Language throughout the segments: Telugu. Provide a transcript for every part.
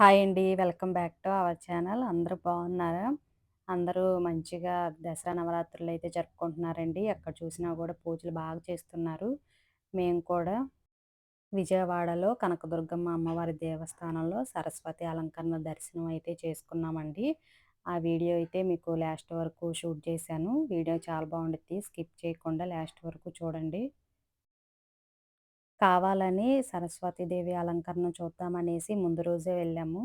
హాయ్ అండి. Welcome back to our channel. అందరూ బాగున్నారా? అందరూ మంచిగా దసరా నవరాత్రులు అయితే జరుపుకుంటున్నారండి. ఎక్కడ చూసినా కూడా పూజలు బాగా చేస్తున్నారు. మేము కూడా విజయవాడలో కనకదుర్గమ్మ అమ్మవారి దేవస్థానంలో సరస్వతి అలంకరణ దర్శనం అయితే చేసుకున్నామండి. ఆ వీడియో అయితే మీకు లాస్ట్ వరకు షూట్ చేశాను. వీడియో చాలా బాగుండుద్ది స్కిప్ చేయకుండా లాస్ట్ వరకు చూడండి. కావాలని సరస్వతీదేవి అలంకరణ చూద్దామనేసి ముందు రోజే వెళ్ళాము.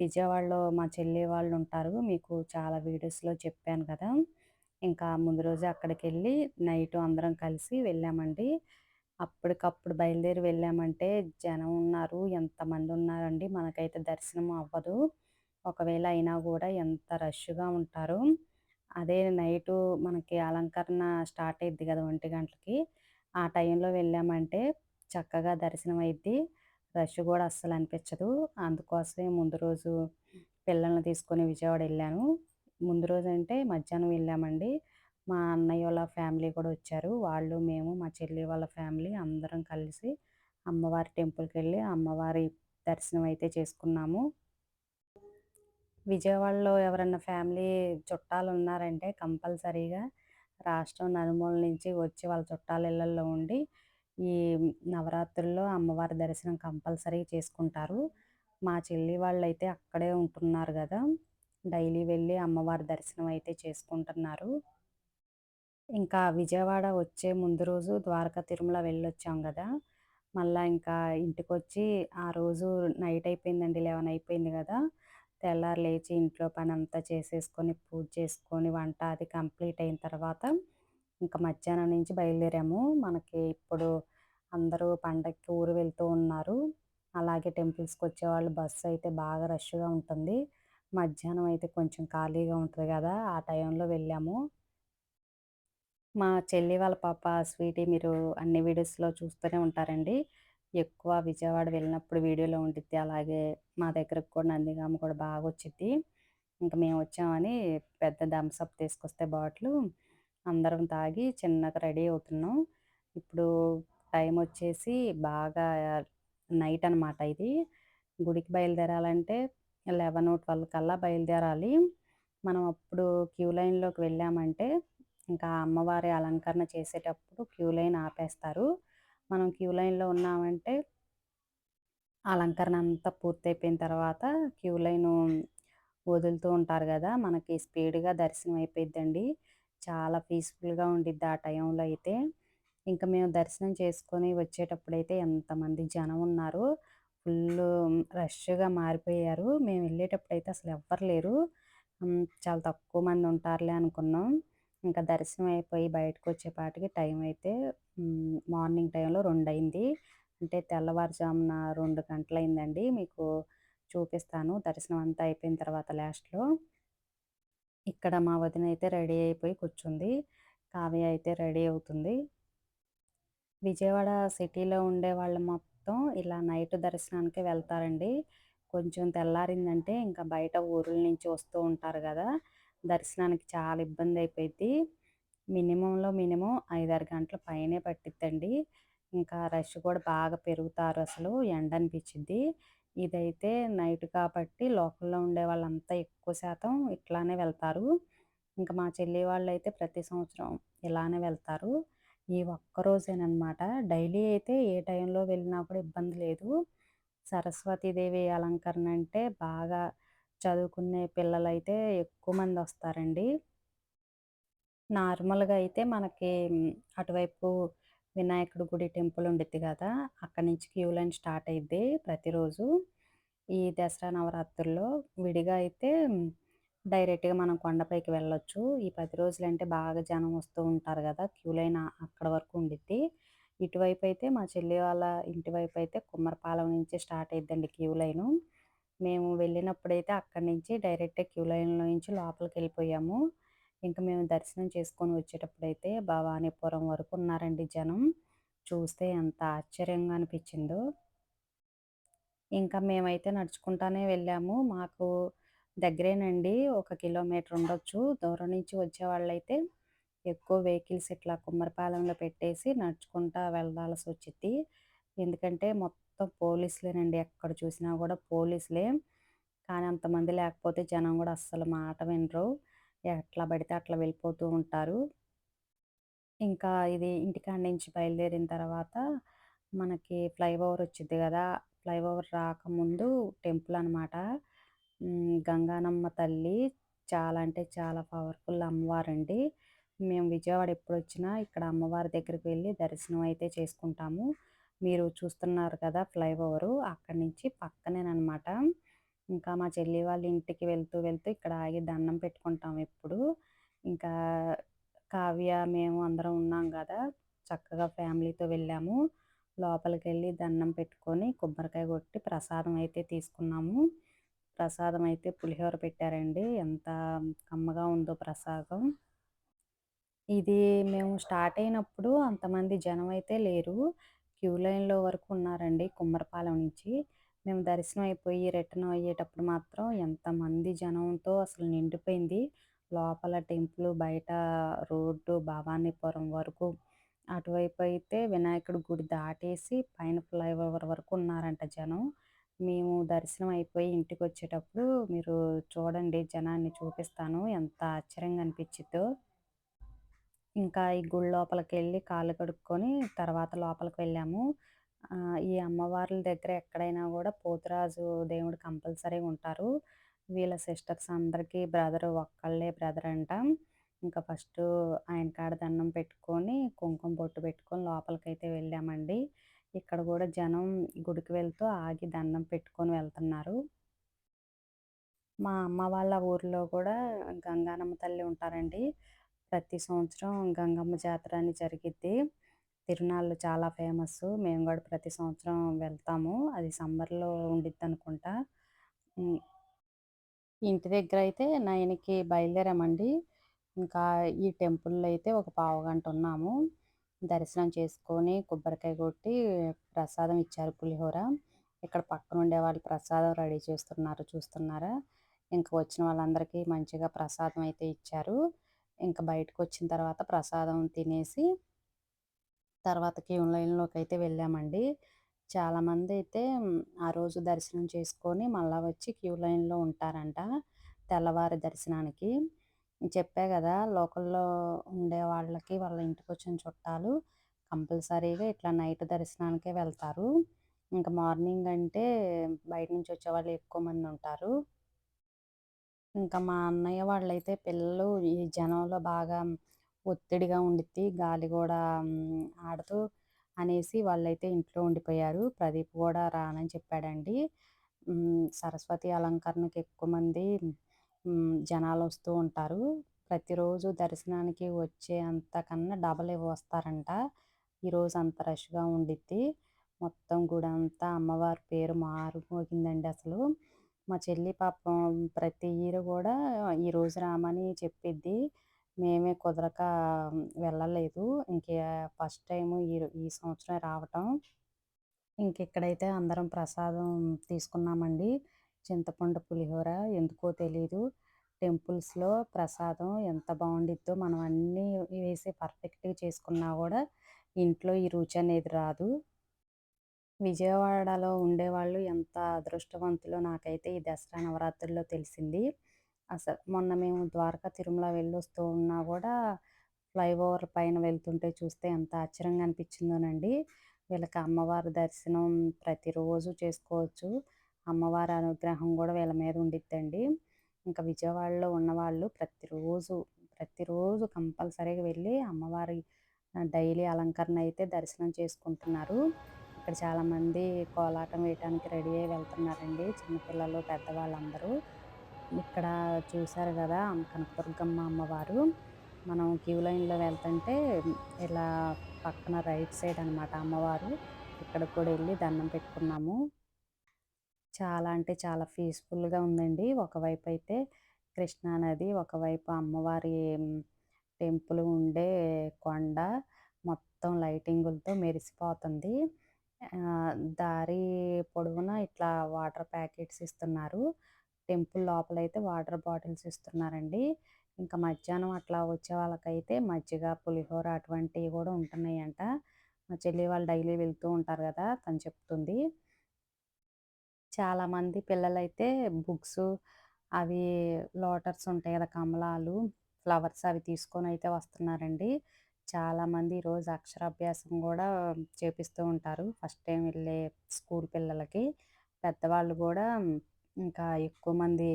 విజయవాడలో మా చెల్లి వాళ్ళు ఉంటారు. మీకు చాలా వీడియోస్‌లో చెప్పాను కదా! ఇంకా ముందు రోజే అక్కడికి వెళ్ళి నైట్ అందరం కలిసి వెళ్ళామండి. అప్పటికప్పుడు బయలుదేరి వెళ్ళామంటే జనం ఉన్నారు. ఎంతమంది ఉన్నారండి. మనకైతే దర్శనం అవ్వదు. ఒకవేళ అయినా కూడా ఎంత రష్‌గా ఉంటారు అదే నైటు మనకి అలంకరణ స్టార్ట్ అయ్యిద్ది కదా! ఒంటి గంటలకి. ఆ టైంలో వెళ్ళామంటే చక్కగా దర్శనం అయింది రష్ కూడా అస్సలు అనిపించదు. అందుకోసమే ముందు రోజు పిల్లల్ని తీసుకొని విజయవాడ వెళ్ళాను. ముందు రోజు అంటే మధ్యాహ్నం వెళ్ళామండి. మా అన్నయ్య వాళ్ళ ఫ్యామిలీ కూడా వచ్చారు. వాళ్ళు, మేము, మా చెల్లి వాళ్ళ ఫ్యామిలీ అందరం కలిసి అమ్మవారి టెంపుల్కి వెళ్ళి అమ్మవారి దర్శనం అయితే చేసుకున్నాము. విజయవాడలో ఎవరన్నా ఫ్యామిలీ చుట్టాలు ఉన్నారంటే కంపల్సరీగా రాష్ట్రం నలుమూల నుంచి వచ్చి వాళ్ళ చుట్టాల ఇళ్ళల్లో ఉండి ఈ నవరాత్రుల్లో అమ్మవారి దర్శనం కంపల్సరీ చేసుకుంటారు. మా చెల్లి వాళ్ళైతే అక్కడే ఉంటున్నారు కదా డైలీ వెళ్ళి అమ్మవారి దర్శనం అయితే చేసుకుంటున్నారు. ఇంకా విజయవాడ వచ్చే ముందు రోజు ద్వారకా తిరుమల వెళ్ళొచ్చాం కదా మళ్ళా ఇంకా ఇంటికొచ్చి ఆ రోజు నైట్ అయిపోయిందండి. 11 అయిపోయింది కదా తెల్లారి లేచి ఇంట్లో పని అంతా చేసేసుకొని, పూజ చేసుకొని, వంట అది కంప్లీట్ అయిన తర్వాత ఇంకా మధ్యాహ్నం నుంచి బయలుదేరాము. మనకి ఇప్పుడు అందరూ పండగకి ఊరు వెళ్తూ ఉన్నారు. అలాగే టెంపుల్స్‌కి వచ్చేవాళ్ళు బస్సు అయితే బాగా రష్‌గా ఉంటుంది. మధ్యాహ్నం అయితే కొంచెం ఖాళీగా ఉంటుంది కదా ఆ టైంలో వెళ్ళాము. మా చెల్లి వాళ్ళ పాప స్వీటీ మీరు అన్ని వీడియోస్‌లో చూస్తూనే ఉంటారండి. ఎక్కువ విజయవాడ వెళ్ళినప్పుడు వీడియోలో ఉండిద్ది. అలాగే మా దగ్గరకు కూడా నందిగామ కూడా బాగా వచ్చింది ఇంక మేము వచ్చామని పెద్ద థమ్స్ అప్ తీసుకొస్తే బాటిల్ అందరం తాగి చిన్నగా రెడీ అవుతున్నాం. ఇప్పుడు టైం వచ్చేసి బాగా నైట్ అనమాట ఇది. గుడికి బయలుదేరాలంటే 11, 12 కల్లా బయలుదేరాలి. మనం అప్పుడు క్యూ లైన్‌లోకి వెళ్ళామంటే ఇంకా అమ్మవారి అలంకరణ చేసేటప్పుడు క్యూ లైన్ ఆపేస్తారు. మనం క్యూ లైన్‌లో ఉన్నామంటే అలంకరణ అంతా పూర్తయిపోయిన తర్వాత క్యూ లైన్ వదులుతూ ఉంటారు కదా మనకి స్పీడ్‌గా దర్శనం అయిపోయిద్దండి. చాలా పీస్‌ఫుల్‌గా ఉండిద్ది ఆ టైంలో అయితే. ఇంకా మేము దర్శనం చేసుకొని వచ్చేటప్పుడైతే ఎంతమంది జనం ఉన్నారు. ఫుల్ రష్‌గా మారిపోయారు. మేము వెళ్ళేటప్పుడైతే అసలు ఎవ్వరు లేరు. చాలా తక్కువ మంది ఉంటారులే అనుకున్నాం. ఇంకా దర్శనం అయిపోయి బయటకొచ్చేపాటికి టైం అయితే మార్నింగ్ టైంలో రెండు అయింది. అంటే తెల్లవారుజామున రెండు గంటలైందండి మీకు చూపిస్తాను దర్శనం అంతా అయిపోయిన తర్వాత లాస్ట్‌లో. ఇక్కడ మా వదిన అయితే రెడీ అయిపోయి కూర్చుంది. కావ్య అయితే రెడీ అవుతుంది. విజయవాడ సిటీలో ఉండే వాళ్ళు మొత్తం ఇలా నైట్ దర్శనానికి వెళ్తారండి. కొంచెం తెల్లారిందంటే ఇంకా బయట ఊరుల నుంచి వస్తూ ఉంటారు కదా దర్శనానికి చాలా ఇబ్బంది అయిపోయింది మినిమంలో మినిమం 5, 6 గంటల పైనే పట్టిద్దండి. ఇంకా రష్ కూడా బాగా పెరుగుతారు అసలు ఎండ అనిపించింది ఇదైతే నైట్ కాబట్టి లోకల్‌లో ఉండే వాళ్ళంతా ఎక్కువ శాతం ఇట్లానే వెళ్తారు. ఇంకా మా చెల్లి వాళ్ళు అయితే ప్రతి సంవత్సరం ఇలానే వెళ్తారు. ఈ ఒక్కరోజేనమాట డైలీ అయితే ఏ టైంలో వెళ్ళినా కూడా ఇబ్బంది లేదు. సరస్వతీదేవి అలంకరణ అంటే బాగా చదువుకునే పిల్లలైతే ఎక్కువ మంది వస్తారండి. నార్మల్‌గా అయితే మనకి అటువైపు వినాయకుడి గుడి టెంపుల్ ఉండిద్ది కదా అక్కడి నుంచి క్యూ లైన్ స్టార్ట్ అయిద్ది ప్రతిరోజు. ఈ దసరా నవరాత్రుల్లో విడిగా అయితే డైరెక్ట్‌గా మనం కొండపైకి వెళ్ళొచ్చు. ఈ 10 రోజులంటే బాగా జనం వస్తూ ఉంటారు కదా క్యూ లైన్ అక్కడ వరకు ఉండిద్ది. ఇటువైపు అయితే మా చెల్లి వాళ్ళ ఇంటి వైపు అయితే కుమ్మరపాలెం నుంచి స్టార్ట్ అయిద్దండి క్యూ లైను. మేము వెళ్ళినప్పుడైతే అక్కడి నుంచి డైరెక్ట్‌గా క్యూ లైన్‌లో నుంచి లోపలికెళ్ళిపోయాము. ఇంకా మేము దర్శనం చేసుకొని వచ్చేటప్పుడైతే భవానీపురం వరకు ఉన్నారండి జనం. చూస్తే ఎంత ఆశ్చర్యంగా అనిపించిందో ఇంకా మేమైతే నడుచుకుంటానే వెళ్ళాము. మాకు దగ్గరేనండి. ఒక కిలోమీటర్ ఉండొచ్చు. దూరం నుంచి వచ్చేవాళ్ళైతే ఎక్కువ వెహికల్స్ ఇట్లా కుమ్మరిపాలెంలో పెట్టేసి నడుచుకుంటా వెళ్ళాల్సొచ్చిద్ది. ఎందుకంటే మొత్తం పోలీసులేనండి. ఎక్కడ చూసినా కూడా పోలీసులే. కానీ అంతమంది లేకపోతే జనం కూడా అస్సలు మాట వినరు ఎట్లా పడితే అట్లా వెళ్ళిపోతూ ఉంటారు. ఇంకా ఇది ఇంటికాడ నుంచి బయలుదేరిన తర్వాత మనకి ఫ్లైఓవర్ వచ్చింది కదా ఫ్లైఓవర్ రాకముందు టెంపుల్ అనమాట గంగానమ్మ తల్లి చాలా అంటే చాలా పవర్ఫుల్ అమ్మవారండి. మేము విజయవాడ ఎప్పుడు వచ్చినా ఇక్కడ అమ్మవారి దగ్గరికి వెళ్ళి దర్శనం అయితే చేసుకుంటాము. మీరు చూస్తున్నారు కదా ఫ్లైఓవరు అక్కడి నుంచి పక్కనేనమాట ఇంకా మా చెల్లి వాళ్ళ ఇంటికి వెళ్తూ వెళ్తూ ఇక్కడ ఆగి దండం పెట్టుకుంటాం ఎప్పుడు. ఇంకా కావ్య మేము అందరం ఉన్నాం కదా చక్కగా ఫ్యామిలీతో వెళ్ళాము. లోపలికి వెళ్ళి దండం పెట్టుకొని కొబ్బరికాయ కొట్టి ప్రసాదం అయితే తీసుకున్నాము. ప్రసాదం అయితే పులిహోర పెట్టారండి. ఎంత కమ్మగా ఉందో ప్రసాదం. ఇది మేము స్టార్ట్ అయినప్పుడు అంతమంది జనం అయితే లేరు. క్యూ లైన్లో వరకు ఉన్నారండి కుమ్మరపాలెం నుంచి. మేము దర్శనం అయిపోయి రిటర్న్ అయ్యేటప్పుడు మాత్రం ఎంతమంది జనంతో అసలు నిండిపోయింది. లోపల టెంపుల్ బయట రోడ్డు భవానీపురం వరకు. అటువైపు అయితే వినాయకుడి గుడి దాటేసి పైన ఫ్లైఓవర్ వరకు ఉన్నారంట జనం. మేము దర్శనం అయిపోయి ఇంటికి వచ్చేటప్పుడు మీరు చూడండి జనాన్ని చూపిస్తాను. ఎంత ఆశ్చర్యంగా అనిపించిద్దో ఇంకా ఈ గుడి లోపలికి వెళ్ళి కాళ్ళు కడుక్కొని తర్వాత లోపలికి వెళ్ళాము. ఈ అమ్మవార్ల దగ్గర ఎక్కడైనా కూడా పోతురాజు దేవుడు కంపల్సరీ ఉంటారు. వీళ్ళ సిస్టర్స్ అందరికీ బ్రదర్ ఒక్కళ్ళే బ్రదర్ అంట. ఇంకా ఫస్ట్ ఆయన కాడ దండం పెట్టుకొని కుంకుమ బొట్టు పెట్టుకొని లోపలికైతే వెళ్ళామండి. ఇక్కడ కూడా జనం గుడికి వెళ్తూ ఆగి దండం పెట్టుకొని వెళ్తున్నారు. మా అమ్మ వాళ్ళ ఊర్లో కూడా గంగానమ్మ తల్లి ఉంటారండి. ప్రతి సంవత్సరం గంగమ్మ జాతర అని జరిగిద్ది. తిరునాళ్ళు చాలా ఫేమస్ మేము కూడా ప్రతి సంవత్సరం వెళ్తాము. అది సమ్మర్లో ఉండిద్ది అనుకుంటా ఇంటి దగ్గర అయితే నైన్కి బయలుదేరామండి. ఇంకా ఈ టెంపుల్లో అయితే ఒక పావు గంట ఉన్నాము. దర్శనం చేసుకొని కొబ్బరికాయ కొట్టి ప్రసాదం ఇచ్చారు పులిహోర. ఇక్కడ పక్కన ఉండే వాళ్ళు ప్రసాదం రెడీ చేస్తున్నారు. చూస్తున్నారా? ఇంకా వచ్చిన వాళ్ళందరికీ మంచిగా ప్రసాదం అయితే ఇచ్చారు. ఇంకా బయటకు వచ్చిన తర్వాత ప్రసాదం తినేసి తర్వాత క్యూ లైన్లోకి అయితే వెళ్ళామండి. చాలామంది అయితే ఆ రోజు దర్శనం చేసుకొని మళ్ళీ వచ్చి క్యూ లైన్లో ఉంటారంట తెల్లవారి దర్శనానికి. చెప్పా కదా లోకల్లో ఉండే వాళ్ళకి వాళ్ళ ఇంటికి వచ్చిన చుట్టాలు కంపల్సరీగా ఇట్లా నైట్ దర్శనానికే వెళ్తారు. ఇంకా మార్నింగ్ అంటే బయట నుంచి వచ్చేవాళ్ళు ఎక్కువ మంది ఉంటారు. ఇంకా మా అన్నయ్య వాళ్ళైతే పిల్లలు ఈ జనంలో బాగా ఒత్తిడిగా ఉండిద్ది. గాలి కూడా ఆడుతూ అనేసి వాళ్ళైతే ఇంట్లో ఉండిపోయారు. ప్రదీప్ కూడా రానని చెప్పాడండి. సరస్వతి అలంకరణకి ఎక్కువ మంది జనాలు వస్తూ ఉంటారు. ప్రతిరోజు దర్శనానికి వచ్చే అంతకన్నా డబల్ వస్తారంట. ఈరోజు అంత రష్గా ఉండిద్ది. మొత్తం గుడి అంతా అమ్మవారి పేరు మారుమోగిందండి అసలు. మా చెల్లి పాపం ప్రతి ఇయర్ కూడా ఈరోజు రామని చెప్పిద్ది. మేమే కుదరక వెళ్ళలేదు. ఇంక ఫస్ట్ టైం ఈ ఈ సంవత్సరం రావటం. ఇంక ఇక్కడైతే అందరం ప్రసాదం తీసుకున్నామండి. చింతపండు పులిహోర ఎందుకో తెలీదు. టెంపుల్స్లో ప్రసాదం ఎంత బాగుండిద్దో మనం అన్నీ వేసి పర్ఫెక్ట్గా చేసుకున్నా కూడా ఇంట్లో ఈ రుచి అనేది రాదు. విజయవాడలో ఉండేవాళ్ళు ఎంత అదృష్టవంతులో నాకైతే ఈ దసరా నవరాత్రుల్లో తెలిసింది. అసలు మొన్న మేము ద్వారకా తిరుమల వెళ్ళొస్తూ ఉన్నా కూడా ఫ్లైఓవర్ పైన వెళ్తుంటే చూస్తే ఎంత ఆశ్చర్యంగా అనిపించిందోనండి. వీళ్ళకి అమ్మవారి దర్శనం ప్రతిరోజు చేసుకోవచ్చు. అమ్మవారి అనుగ్రహం కూడా వీళ్ళ మీద ఉండిద్దండి. ఇంకా విజయవాడలో ఉన్నవాళ్ళు ప్రతిరోజు ప్రతిరోజు కంపల్సరీగా వెళ్ళి అమ్మవారి డైలీ అలంకరణ అయితే దర్శనం చేసుకుంటున్నారు. ఇక్కడ చాలామంది కోలాటం వేయటానికి రెడీ అయ్యి వెళ్తున్నారండి. చిన్నపిల్లలు పెద్దవాళ్ళందరూ. ఇక్కడ చూశారు కదా కనకదుర్గమ్మ అమ్మవారు. మనం క్యూ లైన్లో వెళ్తుంటే ఇలా పక్కన రైట్ సైడ్ అనమాట అమ్మవారు. ఇక్కడ కూడా వెళ్ళి దండం పెట్టుకున్నాము. చాలా అంటే చాలా పీస్ఫుల్గా ఉందండి. ఒకవైపు అయితే కృష్ణానది ఒకవైపు అమ్మవారి టెంపుల్ ఉండే కొండ మొత్తం లైటింగులతో మెరిసిపోతుంది. దారి పొడవునా ఇట్లా వాటర్ ప్యాకెట్స్ ఇస్తున్నారు. టెంపుల్ లోపలైతే వాటర్ బాటిల్స్ ఇస్తున్నారండి. ఇంకా మధ్యాహ్నం అట్లా వచ్చే వాళ్ళకైతే మజ్జిగ పులిహోర అటువంటివి కూడా ఉంటున్నాయంట. మా చెల్లి వాళ్ళు డైలీ వెళ్తూ ఉంటారు కదా తను చెప్తుంది. చాలామంది పిల్లలైతే బుక్స్ అవి లోటర్స్ ఉంటాయి కదా కమలాలు ఫ్లవర్స్ అవి తీసుకొని అయితే వస్తున్నారండి. చాలామంది ఈరోజు అక్షరాభ్యాసం కూడా చేపిస్తూ ఉంటారు. ఫస్ట్ టైం వెళ్ళే స్కూల్ పిల్లలకి. పెద్దవాళ్ళు కూడా ఇంకా ఎక్కువ మంది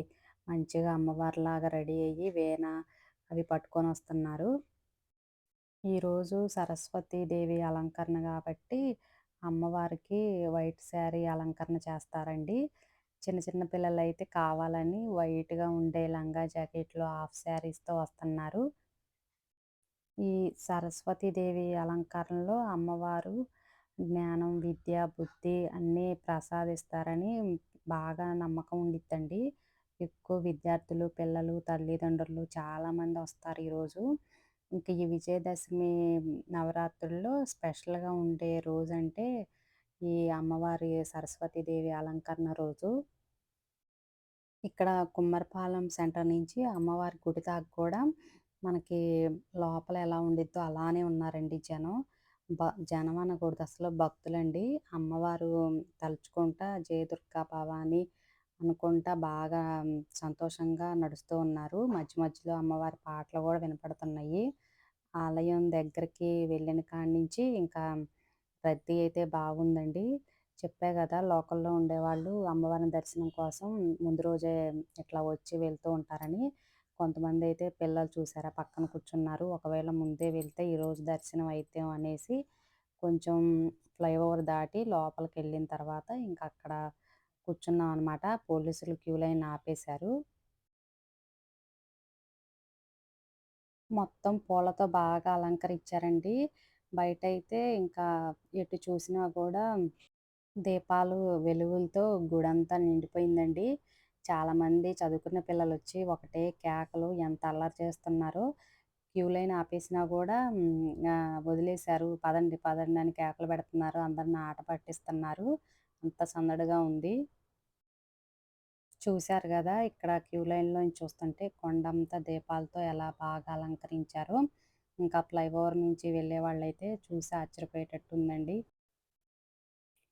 మంచిగా అమ్మవారిలాగా రెడీ అయ్యి వేణ అవి పట్టుకొని వస్తున్నారు. ఈరోజు సరస్వతీదేవి అలంకరణ కాబట్టి అమ్మవారికి వైట్ శారీ అలంకరణ చేస్తారండి. చిన్న చిన్న పిల్లలు అయితే కావాలని వైట్గా ఉండే లంగా జాకెట్లు హాఫ్ శారీస్తో వస్తున్నారు. ఈ సరస్వతీదేవి అలంకరణలో అమ్మవారు జ్ఞానం విద్య బుద్ధి అన్నీ ప్రసాదిస్తారని బాగా నమ్మకం ఉండిద్దండి. ఎక్కువ విద్యార్థులు పిల్లలు తల్లిదండ్రులు చాలామంది వస్తారు ఈరోజు. ఇంక ఈ విజయదశమి నవరాత్రుల్లో స్పెషల్గా ఉండే రోజు అంటే ఈ అమ్మవారి సరస్వతీదేవి అలంకరణ రోజు. ఇక్కడ కుమ్మరపాలెం సెంటర్ నుంచి అమ్మవారి గుడి దాకా కూడా మనకి లోపల ఎలా ఉండిద్దో అలానే ఉన్నారండి జనం. బ జనం అనకూడదు అసలు భక్తులండి. అమ్మవారు తలుచుకుంటా జయదుర్గా భవాని అనుకుంటా బాగా సంతోషంగా నడుస్తూ ఉన్నారు. మధ్య మధ్యలో అమ్మవారి పాటలు కూడా వినపడుతున్నాయి. ఆలయం దగ్గరికి వెళ్ళిన కాడి నుంచి ఇంకా రద్దీ అయితే బాగుందండి. చెప్పే కదా లోకల్లో ఉండేవాళ్ళు అమ్మవారిని దర్శనం కోసం ముందు రోజే ఇట్లా వచ్చి వెళ్తూ ఉంటారని. కొంతమంది అయితే పిల్లలు చూసారా పక్కన కూర్చున్నారు ఒకవేళ ముందే వెళ్తే ఈరోజు దర్శనం అయితే అనేసి కొంచెం ఫ్లైఓవర్ దాటి లోపలికి వెళ్ళిన తర్వాత ఇంకా అక్కడ కూర్చున్నాం అనమాట పోలీసులు క్యూ లైన్ ఆపేశారు. మొత్తం పూలతో బాగా అలంకరించారండి. బయట అయితే ఇంకా ఎటు చూసినా కూడా దీపాలు వెలుగులతో గుడంతా నిండిపోయిందండి. చాలామంది చదువుకున్న పిల్లలు వచ్చి ఒకటే కేకలు ఎంత అల్లరి చేస్తున్నారు క్యూ లైన్ ఆపేసినా కూడా వదిలేశారు. పదండి పదండి అని కేకలు పెడుతున్నారు. అందరిని ఆట పట్టిస్తున్నారు. అంత సందడిగా ఉంది. చూశారు కదా ఇక్కడ క్యూ లైన్లో చూస్తుంటే కొండంతా దీపాలతో ఎలా బాగా అలంకరించారు. ఇంకా ఫ్లైఓవర్ నుంచి వెళ్ళే వాళ్ళైతే చూసి ఆశ్చర్యపోయేటట్టు ఉందండి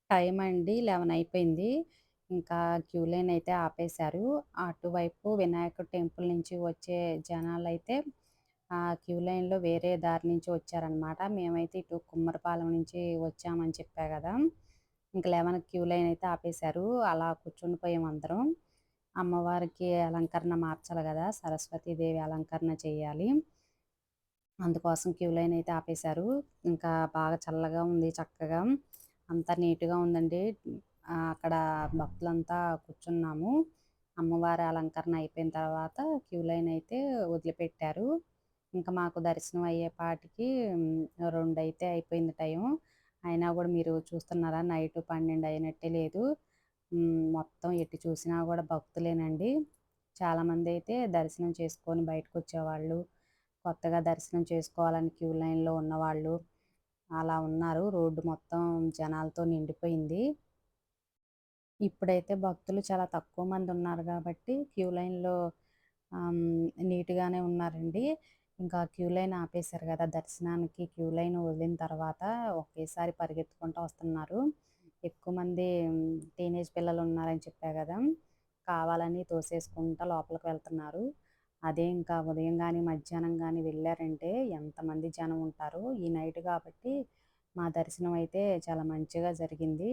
టైం అండి లెవెన్ అయిపోయింది. ఇంకా క్యూ లైన్ అయితే ఆపేశారు. అటువైపు వినాయకుడు టెంపుల్ నుంచి వచ్చే జనాలు అయితే ఆ క్యూ లైన్లో వేరే దారి నుంచి వచ్చారనమాట మేమైతే ఇటు కుమ్మరపాలెం నుంచి వచ్చామని చెప్పా కదా. ఇంకా లెవెన్ క్యూ లైన్ అయితే ఆపేశారు. అలా కూర్చుని పోయాం అందరం. అమ్మవారికి అలంకరణ మార్చాలి కదా. సరస్వతీదేవి అలంకరణ చేయాలి. అందుకోసం క్యూ లైన్ అయితే ఆపేశారు. ఇంకా బాగా చల్లగా ఉంది చక్కగా. అంతా నీట్గా ఉందండి. అక్కడ భక్తులంతా కూర్చున్నాము. అమ్మవారి అలంకరణ అయిపోయిన తర్వాత క్యూ లైన్ అయితే వదిలిపెట్టారు. ఇంకా మాకు దర్శనం అయ్యేపాటికి రెండు అయితే అయిపోయింది టైం అయినా కూడా మీరు చూస్తున్నారా నైట్ పన్నెండు అయినట్టే లేదు. మొత్తం ఎటు చూసినా కూడా భక్తులేనండి. చాలామంది అయితే దర్శనం చేసుకొని బయటకు వచ్చేవాళ్ళు. కొత్తగా దర్శనం చేసుకోవాలని క్యూ లైన్లో ఉన్నవాళ్ళు అలా ఉన్నారు. రోడ్డు మొత్తం జనాలతో నిండిపోయింది. ఇప్పుడైతే భక్తులు చాలా తక్కువ మంది ఉన్నారు కాబట్టి క్యూ లైన్లో నీట్గానే ఉన్నారండి. ఇంకా క్యూ లైన్ ఆపేశారు కదా దర్శనానికి. క్యూ లైన్ వదిలిన తర్వాత ఒకేసారి పరిగెత్తుకుంటూ వస్తున్నారు. ఎక్కువ మంది టీనేజ్ పిల్లలు ఉన్నారని చెప్పా కదా కావాలని తోసేసుకుంటా లోపలికి వెళ్తున్నారు. అదే ఇంకా ఉదయం కానీ మధ్యాహ్నం కానీ వెళ్ళారంటే ఎంతమంది జనం ఉంటారు ఈ నైట్ కాబట్టి మా దర్శనం అయితే చాలా మంచిగా జరిగింది.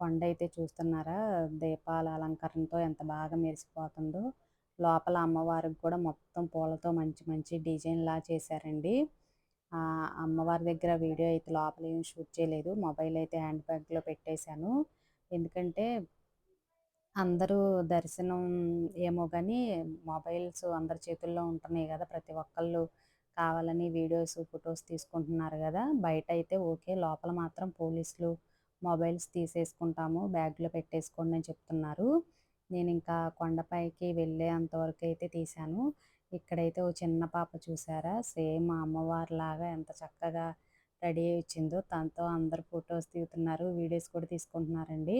కొండ అయితే చూస్తున్నారా? దీపాల అలంకరణతో ఎంత బాగా మెరిసిపోతుందో. లోపల అమ్మవారికి కూడా మొత్తం పూలతో మంచి మంచి డిజైన్లా చేశారండి. అమ్మవారి దగ్గర వీడియో అయితే లోపల ఏం షూట్ చేయలేదు. మొబైల్ అయితే హ్యాండ్ బ్యాగ్లో పెట్టేశాను. ఎందుకంటే అందరూ దర్శనం ఏమో కానీ మొబైల్స్ అందరి చేతుల్లో ఉంటున్నాయి కదా. ప్రతి ఒక్కళ్ళు కావాలని వీడియోస్ ఫొటోస్ తీసుకుంటున్నారు కదా. బయట అయితే ఓకే. లోపల మాత్రం పోలీసులు మొబైల్స్ తీసేసుకుంటాము బ్యాగ్లో పెట్టేసుకోండి అని చెప్తున్నారు. నేను ఇంకా కొండపైకి వెళ్ళే అంతవరకు అయితే తీశాను. ఇక్కడైతే ఓ చిన్న పాప చూసారా? సేమ్ అమ్మవారి లాగా ఎంత చక్కగా రెడీ అయి వచ్చిందో తనతో అందరు ఫొటోస్ దిగుతున్నారు వీడియోస్ కూడా తీసుకుంటున్నారండి.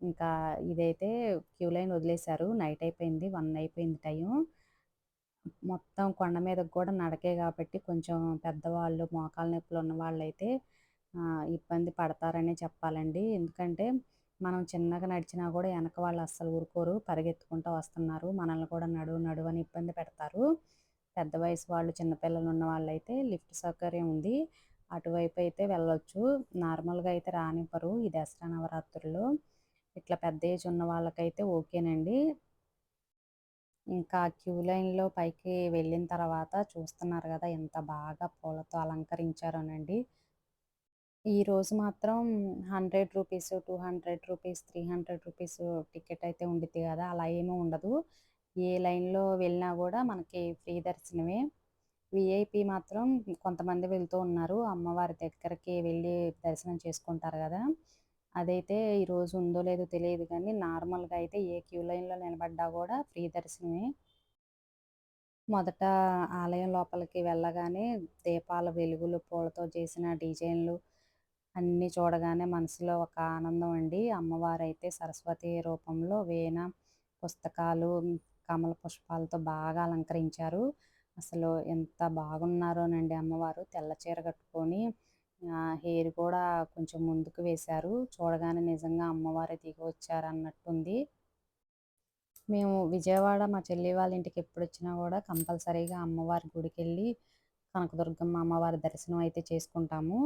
ఇంకా ఇదైతే క్యూ లైన్ వదిలేశారు నైట్ అయిపోయింది వన్ అయిపోయింది టైం. మొత్తం కొండ మీద కూడా నడకే కాబట్టి కొంచెం పెద్దవాళ్ళు మోకాల నొప్పులు ఉన్న వాళ్ళు అయితే ఇబ్బంది పడతారనే చెప్పాలండి. ఎందుకంటే మనం చిన్నగా నడిచినా కూడా వెనక వాళ్ళు అస్సలు ఊరుకోరు. పరిగెత్తుకుంటూ వస్తున్నారు. మనల్ని కూడా నడువు నడువు అని ఇబ్బంది పెడతారు. పెద్ద వయసు వాళ్ళు చిన్నపిల్లలు ఉన్న వాళ్ళైతే లిఫ్ట్ సౌకర్యం ఉంది. అటువైపు అయితే వెళ్ళొచ్చు. నార్మల్గా అయితే రానివ్వరు ఈ దసరా నవరాత్రుల్లో. ఇట్లా పెద్ద ఏజ్ ఉన్న వాళ్ళకైతే ఓకేనండి. ఇంకా క్యూ లైన్లో పైకి వెళ్ళిన తర్వాత చూస్తున్నారు కదా ఎంత బాగా పూలతో అలంకరించారోనండి. ఈరోజు మాత్రం hundred rupees two hundred rupees three hundred rupees ticket అయితే ఉండిద్ది కదా! అలా ఏమీ ఉండదు. ఏ లైన్లో వెళ్ళినా కూడా మనకి ఫ్రీ దర్శనమే. విఐపి మాత్రం కొంతమంది వెళ్తూ ఉన్నారు. అమ్మవారి దగ్గరికి వెళ్ళి దర్శనం చేసుకుంటారు కదా! అదైతే ఈరోజు ఉందో లేదో తెలియదు కానీ నార్మల్గా అయితే ఏ క్యూ లైన్లో నిలబడ్డా కూడా ఫ్రీ దర్శనమే. మొదట ఆలయం లోపలికి వెళ్ళగానే దీపాల వెలుగులు పూలతో చేసిన డిజైన్లు అన్నీ చూడగానే మనసులో ఒక ఆనందం అండి. అమ్మవారైతే సరస్వతి రూపంలో వీణ పుస్తకాలు కమల పుష్పాలతో బాగా అలంకరించారు. అసలు ఎంత బాగున్నారోనండి అమ్మవారు. తెల్ల చీర కట్టుకొని హెయిర్ కూడా కొంచెం ముందుకు వేశారు. చూడగానే నిజంగా అమ్మవారే దిగి వచ్చారు అన్నట్టుంది మేము విజయవాడ మా చెల్లి వాళ్ళ ఇంటికి ఎప్పుడు వచ్చినా కూడా కంపల్సరీగా అమ్మవారి గుడికి వెళ్ళి కనకదుర్గమ్మ అమ్మవారి దర్శనం అయితే చేసుకుంటాము.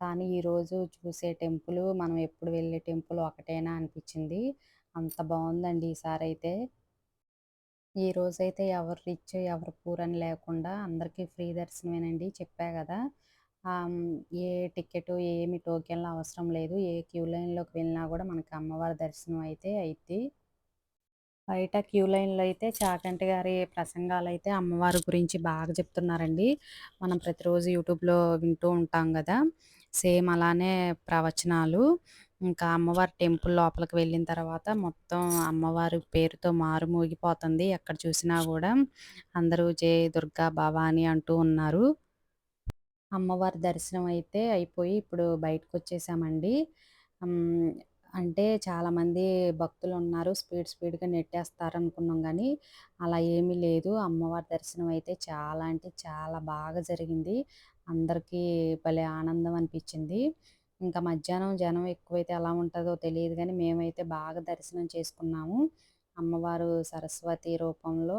కానీ ఈరోజు చూసే టెంపుల్ మనం ఎప్పుడు వెళ్ళే టెంపుల్ ఒకటేనా అనిపించింది. అంత బాగుందండి ఈసారి అయితే. ఈ రోజైతే ఎవరు రిచ్ ఎవరు పూర్ అని లేకుండా అందరికీ ఫ్రీ దర్శనమేనండి చెప్పా కదా. ఏ టికెట్ ఏమి టోకెన్లు అవసరం లేదు. ఏ క్యూ లైన్లోకి వెళ్ళినా కూడా మనకి అమ్మవారి దర్శనం అయితే అయింది బయట క్యూ లైన్లో అయితే చాకంటి గారి ప్రసంగాలు అయితే అమ్మవారి గురించి బాగా చెప్తున్నారండి. మనం ప్రతిరోజు యూట్యూబ్లో వింటూ ఉంటాం కదా. సేమ్ అలానే ప్రవచనాలు. ఇంకా అమ్మవారి టెంపుల్ లోపలికి వెళ్ళిన తర్వాత మొత్తం అమ్మవారి పేరుతో మారుమోగిపోతుంది ఎక్కడ చూసినా కూడా అందరూ జయ దుర్గా భవాని అంటూ ఉన్నారు. అమ్మవారి దర్శనం అయితే అయిపోయి ఇప్పుడు బయటకు వచ్చేసామండి అంటే చాలామంది భక్తులు ఉన్నారు స్పీడ్ స్పీడ్గా నెట్టేస్తారు అనుకున్నాం కానీ అలా ఏమీ లేదు. అమ్మవారి దర్శనం అయితే చాలా అంటే చాలా బాగా జరిగింది. అందరికీ భలే ఆనందం అనిపించింది ఇంకా మధ్యాహ్నం జనం ఎక్కువైతే ఎలా ఉంటుందో తెలియదు కానీ మేమైతే బాగా దర్శనం చేసుకున్నాము. అమ్మవారు సరస్వతి రూపంలో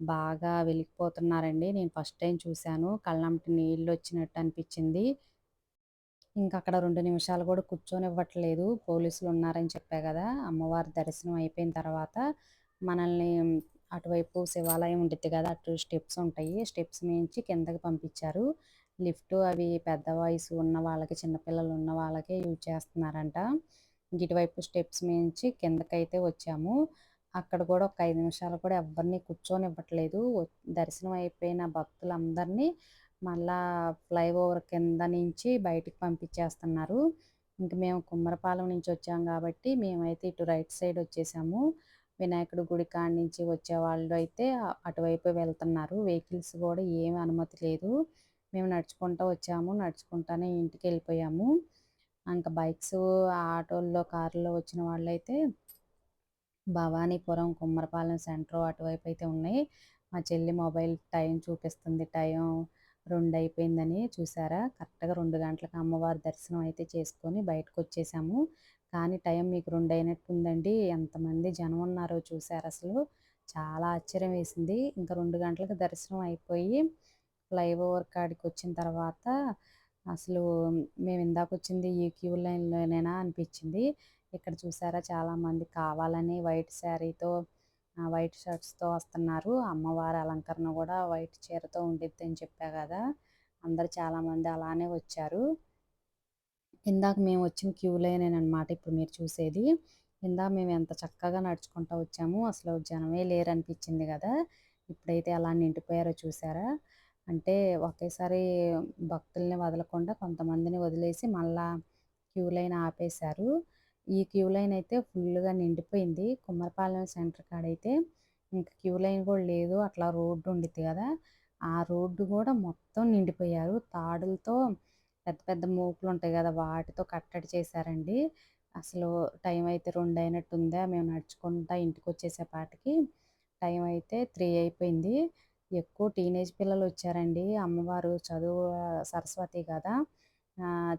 బాగా వెలిగిపోతున్నారండి. నేను ఫస్ట్ టైం చూశాను. కళ్ళంటి నీళ్ళు వచ్చినట్టు అనిపించింది. ఇంకా అక్కడ రెండు నిమిషాలు కూడా కూర్చొనివ్వట్లేదు. పోలీసులు ఉన్నారని చెప్పా కదా అమ్మవారి దర్శనం అయిపోయిన తర్వాత మనల్ని అటువైపు శివాలయం ఉంటుంది కదా అటు స్టెప్స్ ఉంటాయి. స్టెప్స్ మించి కిందకి పంపించారు. లిఫ్ట్ అవి పెద్ద వయసు ఉన్న వాళ్ళకి చిన్నపిల్లలు ఉన్న వాళ్ళకే యూజ్ చేస్తున్నారంట. ఇటువైపు స్టెప్స్ మించి కిందకైతే వచ్చాము. అక్కడ కూడా ఒక ఐదు నిమిషాలు కూడా ఎవరిని కూర్చొనివ్వట్లేదు. దర్శనం అయిపోయిన భక్తులందరినీ మళ్ళా ఫ్లైఓవర్ కింద నుంచి బయటికి పంపించేస్తున్నారు. ఇంక మేము కుమ్మరపాలెం నుంచి వచ్చాం కాబట్టి మేమైతే ఇటు రైట్ సైడ్ వచ్చేసాము. వినాయకుడి గుడి కాడి నుంచి వచ్చే వాళ్ళు అయితే అటువైపు వెళ్తున్నారు. వెహికల్స్ కూడా ఏమి అనుమతి లేదు. మేము నడుచుకుంటూ వచ్చాము. నడుచుకుంటానే ఇంటికి వెళ్ళిపోయాము. ఇంకా బైక్స్ ఆటోల్లో కార్లో వచ్చిన వాళ్ళైతే భవానీపురం కుమ్మరపాలెం సెంటర్ అటువైపు అయితే ఉన్నాయి. మా చెల్లి మొబైల్ టైం చూపిస్తుంది. టైం రెండు అయిపోయిందని చూసారా? కరెక్ట్గా రెండు గంటలకు అమ్మవారి దర్శనం అయితే చేసుకొని బయటకు వచ్చేసాము. కానీ టైం మీకు రెండు అయినట్టుందండి ఎంతమంది జనం ఉన్నారో చూశారు అసలు చాలా ఆశ్చర్యం వేసింది. ఇంకా రెండు గంటలకు దర్శనం అయిపోయి ఫ్లైఓవర్ కాడికి వచ్చిన తర్వాత అసలు మేము ఇందాక వచ్చింది ఈ క్యూ లైన్లోనేనా అనిపించింది. ఇక్కడ చూసారా చాలామంది కావాలని వైట్ శారీతో వైట్ షర్ట్స్తో వస్తున్నారు. అమ్మవారి అలంకరణ కూడా వైట్ చీరతో ఉండిద్ది అని చెప్పా కదా. అందరు చాలామంది అలానే వచ్చారు. ఇందాక మేము వచ్చిన క్యూ లైన్ అనమాట ఇప్పుడు మీరు చూసేది. ఇందాక మేము ఎంత చక్కగా నడుచుకుంటూ వచ్చాము అసలు జనమే లేరనిపించింది కదా. ఇప్పుడైతే అలా నిండిపోయారో చూసారా? అంటే ఒకేసారి భక్తుల్ని వదలకుండా కొంతమందిని వదిలేసి మళ్ళా క్యూ లైన్ ఆపేశారు. ఈ క్యూ లైన్ అయితే ఫుల్గా నిండిపోయింది. కుమ్మరపాలెం సెంటర్ కాడైతే ఇంకా క్యూ లైన్ కూడా లేదు. అట్లా రోడ్డు ఉండిద్ది కదా. ఆ రోడ్డు కూడా మొత్తం నిండిపోయారు. తాడులతో పెద్ద పెద్ద మూకులు ఉంటాయి కదా! వాటితో కట్టడి చేశారండి. అసలు టైం అయితే రెండు అయినట్టు ఉందా మేము నడుచుకుంటా ఇంటికి వచ్చేసేపాటికి టైం అయితే త్రీ అయిపోయింది. ఎక్కువ టీనేజ్ పిల్లలు వచ్చారండి అమ్మవారు చదువు సరస్వతి కదా!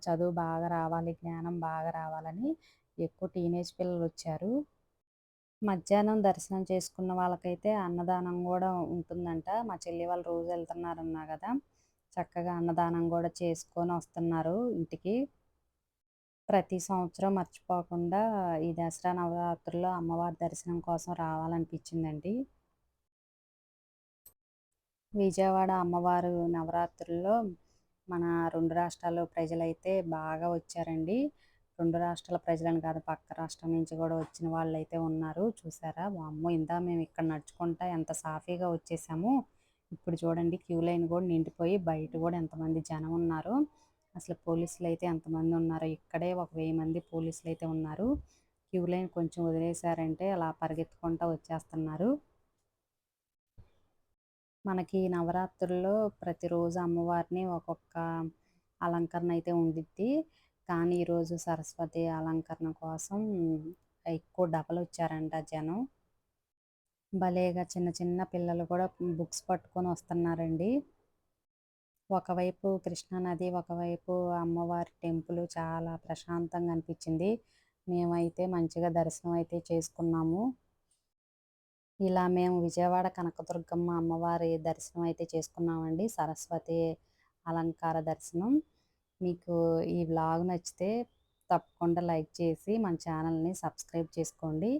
చదువు బాగా రావాలి జ్ఞానం బాగా రావాలని ఎక్కువ టీనేజ్ పిల్లలు వచ్చారు మధ్యాహ్నం దర్శనం చేసుకున్న వాళ్ళకైతే అన్నదానం కూడా ఉంటుందంట. మా చెల్లి వాళ్ళు రోజు వెళ్తున్నారన్నా కదా! చక్కగా అన్నదానం కూడా చేసుకొని వస్తున్నారు ఇంటికి. ప్రతి సంవత్సరం మర్చిపోకుండా ఈ దసరా నవరాత్రుల్లో అమ్మవారి దర్శనం కోసం రావాలనిపించిందండి. విజయవాడ అమ్మవారు నవరాత్రుల్లో మన రెండు రాష్ట్రాల ప్రజలైతే బాగా వచ్చారండి. రెండు రాష్ట్రాల ప్రజలను కాదు పక్క రాష్ట్రం నుంచి కూడా వచ్చిన వాళ్ళు అయితే ఉన్నారు. చూసారా? అమ్మో ఇందా మేము ఇక్కడ నడుచుకుంటా ఎంత సాఫీగా వచ్చేసాము. ఇప్పుడు చూడండి క్యూ లైన్ కూడా నిండిపోయి బయట కూడా ఎంతమంది జనం ఉన్నారు. అసలు పోలీసులు అయితే ఎంతమంది ఉన్నారు ఇక్కడే ఒక వెయ్యి మంది పోలీసులు అయితే ఉన్నారు. క్యూ లైన్ కొంచెం వదిలేశారంటే అలా పరిగెత్తుకుంటూ వచ్చేస్తున్నారు. మనకి నవరాత్రుల్లో ప్రతిరోజు అమ్మవారిని ఒక్కొక్క అలంకరణ అయితే ఉండిద్ది. కానీ ఈరోజు సరస్వతి అలంకరణ కోసం ఎక్కువ డబల్ వచ్చారంట జనం. భలేగా చిన్న చిన్న పిల్లలు కూడా బుక్స్ పట్టుకొని వస్తున్నారండి. ఒకవైపు కృష్ణానది ఒకవైపు అమ్మవారి టెంపుల్ చాలా ప్రశాంతంగా అనిపించింది. మేమైతే మంచిగా దర్శనం అయితే చేసుకున్నాము. ఇలా మేము విజయవాడ కనకదుర్గమ్మ అమ్మవారి దర్శనం అయితే చేసుకున్నామండి. సరస్వతి అలంకార దర్శనం. మీకు ఈ వ్లాగ్ నచ్చితే తప్పకుండా లైక్ చేసి మన ఛానల్ని సబ్స్క్రైబ్ చేసుకోండి.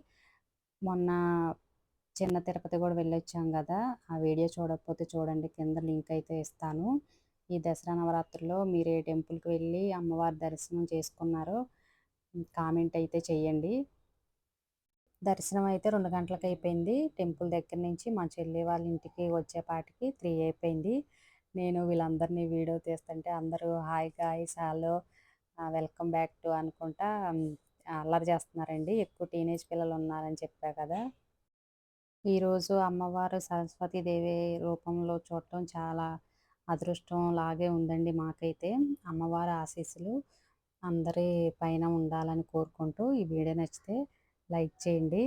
మొన్న చిన్న తిరుపతి కూడా వెళ్ళొచ్చాం కదా. ఆ వీడియో చూడకపోతే చూడండి కింద లింక్ అయితే ఇస్తాను. ఈ దసరా నవరాత్రిలో మీరు ఏ టెంపుల్కి వెళ్ళి అమ్మవారి దర్శనం చేసుకున్నారో కామెంట్ అయితే చేయండి. దర్శనం అయితే రెండు గంటలకు అయిపోయింది. టెంపుల్ దగ్గర నుంచి మా చెల్లి వాళ్ళ ఇంటికి వచ్చేపాటికి త్రీ అయిపోయింది. నేను వీళ్ళందరినీ వీడియో తీస్తుంటే అందరూ hi guys hello welcome back to అనుకుంటా అల్లరి చేస్తున్నారండి. ఎక్కువ టీనేజ్ పిల్లలు ఉన్నారని చెప్పా కదా. ఈరోజు అమ్మవారు సరస్వతీదేవి రూపంలో చూడటం చాలా అదృష్టం లాగే ఉందండి మాకైతే. అమ్మవారి ఆశీస్సులు అందరి పైన ఉండాలని కోరుకుంటూ ఈ వీడియో నచ్చితే లైక్ చేయండి.